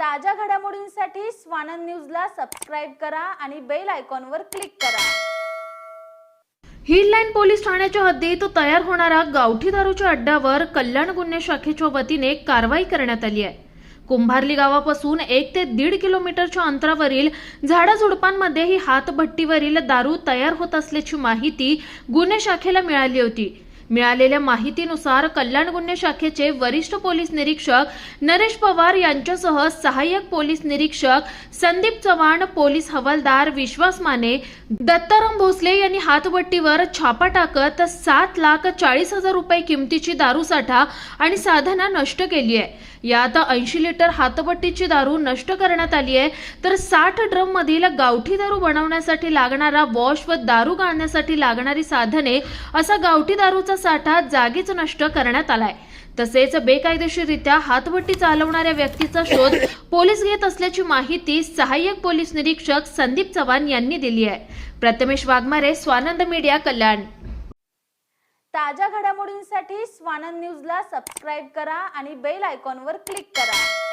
ताज्या घडामोडींसाठी स्वानंद न्यूजला सबस्क्राईब करा आणि बेल आयकॉनवर क्लिक करा. हिललाईन पोलीस ठाण्याच्या हद्दीत तयार होणाऱ्या गावठी दारूच्या अड्ड्यावर कल्याण गुन्हे शाखेच्या वतीने कारवाई करण्यात आली आहे. कुंभारली गावापासून एक ते दीड किलोमीटरच्या अंतरावरील झाडाझुडपांमध्ये ही हातभट्टीवरील दारू तयार होत असल्याची माहिती गुन्हे शाखेला मिळाली होती. मिळालेल्या माहितीनुसार कल्याण गुन्हे शाखेचे वरिष्ठ पोलीस निरीक्षक नरेश पवार यांच्यासह सहाय्यक पोलीस निरीक्षक संदीप चव्हाण पोलीस हवालदार विश्वास माने दत्ताराम भोसले यांनी हातवट्टीवर छापा टाकत सात लाख चाळीस हजार रुपये किमतीची दारू साठा आणि साधना नष्ट केली आहे. यात ऐंशी लिटर हातपट्टीची दारू नष्ट करण्यात आली आहे. तर साठ ड्रम मधील गावठी दारू बनवण्यासाठी लागणारा वॉश व दारू गाळण्यासाठी लागणारी साधने असा गावठी दारूचा साठा जागीच नष्ट करण्यात आलाय. तसेच बेकायदेशीररित्या हातभट्टी चालवणाऱ्या व्यक्तीचा शोध पोलीस घेत असल्याची माहिती सहाय्यक पोलीस निरीक्षक संदीप चव्हाण यांनी दिली आहे. प्रथमेश वाघमारे स्वानंद मीडिया कल्याण. ताज्या घडामोडींसाठी स्वानंद न्यूजला सबस्क्राईब करा आणि बेल आयकॉनवर क्लिक करा.